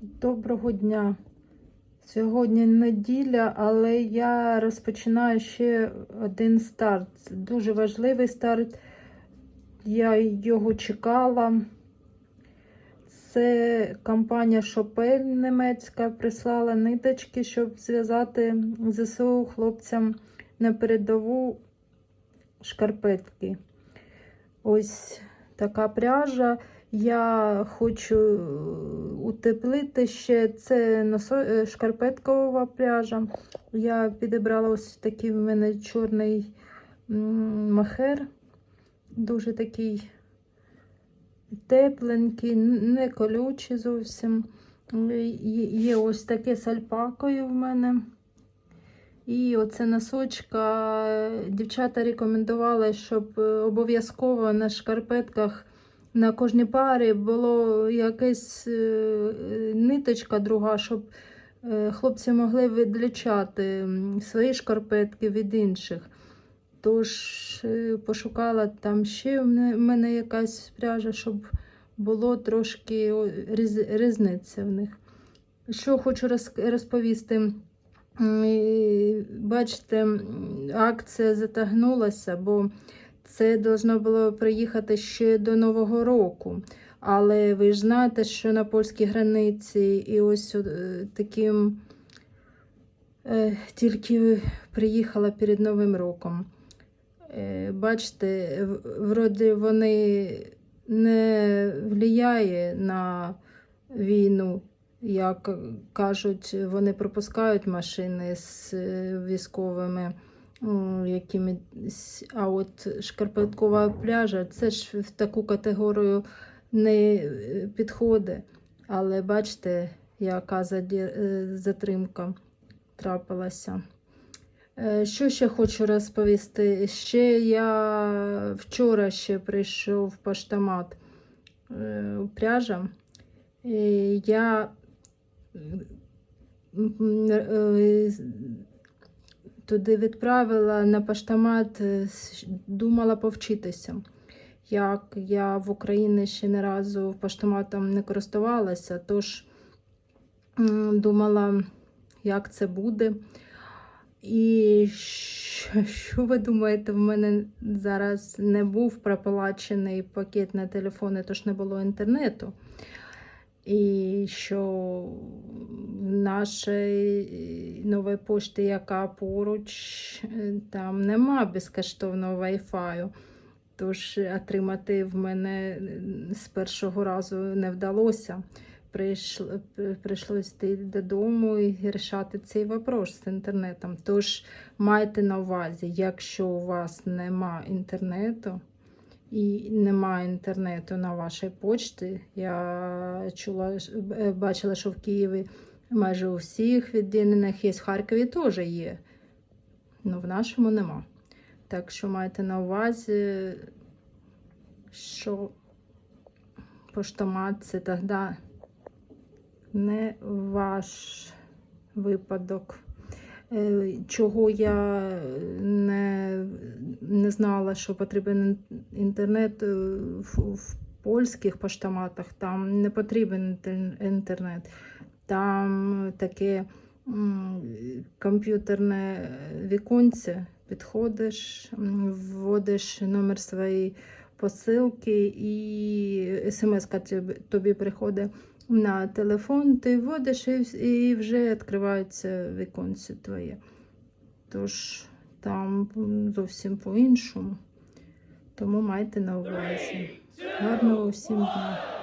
Доброго дня. Сьогодні неділя, але я розпочинаю ще один старт. Дуже важливий старт. Я його чекала. Це компанія Шопель німецька прислала ниточки, щоб зв'язати ЗСУ хлопцям на передову шкарпетки. Ось така пряжа. Я хочу е, утеплити ще це е, шкарпеткова пряжа. Я підібрала ось такий в мене чорний махер, дуже такий тепленький, не колючий зовсім. Е, є ось таке з альпакою в мене. І оце носочка. Дівчата рекомендували, щоб е, обов'язково на шкарпетках на кожній парі було якась е, е, ниточка друга, щоб е, хлопці могли відлічати свої шкарпетки від інших. Тож е, пошукала там ще в мене- якась пряжа, щоб було трошки різниця в них. Що хочу розповісти. Бачите, акція затягнулася, бо це должно було приїхати ще до Нового року. Але ви ж знаєте, що на польській границі і ось е, таким е, тільки приїхала перед Новим роком. Е, Бачите, вроді вони не впливає на війну, як кажуть, вони пропускають машини з е, військовими якимись, а от шкарпеткова пляжа, це ж в таку категорію не е, підходить. Але бачите, яка е, затримка трапилася. Що ще хочу розповісти? Ще я вчора ще прийшов поштомат е, пряжа. Я туди відправила на поштомат, е, думала повчитися. Як я в Україні ще не разу поштоматом не користувалася, тож думала, як це буде. І що ви думаєте, в мене зараз не був проплачений пакет на телефони, тож не було інтернету. І що в нашій новій пошті, яка поруч, е, там нема безкоштовного Wi-Fi. Тож отримати в мене е, з першого разу не вдалося. Прийшло, прийшлося йти додому і рішати цей вопрос з інтернетом. Тож майте на увазі, якщо у вас нема інтернету і немає інтернету на вашій почті, я чула, е, бачила, що в Києві майже у всіх відділеннях є, в Харкові теж є, але в нашому нема. Так що майте на увазі, що поштомат це тоді не ваш випадок. Е, Чого я не, не знала, що потрібен інтернет е, в, в польських поштоматах, там не потрібен інтернет. Там таке комп'ютерне віконце, підходиш, вводиш номер своєї посилки і смс тобі приходить на телефон, ти вводиш і, вже відкривається віконце твоє. Тож там зовсім по-іншому. Тому майте на увазі. Гарного всім дня.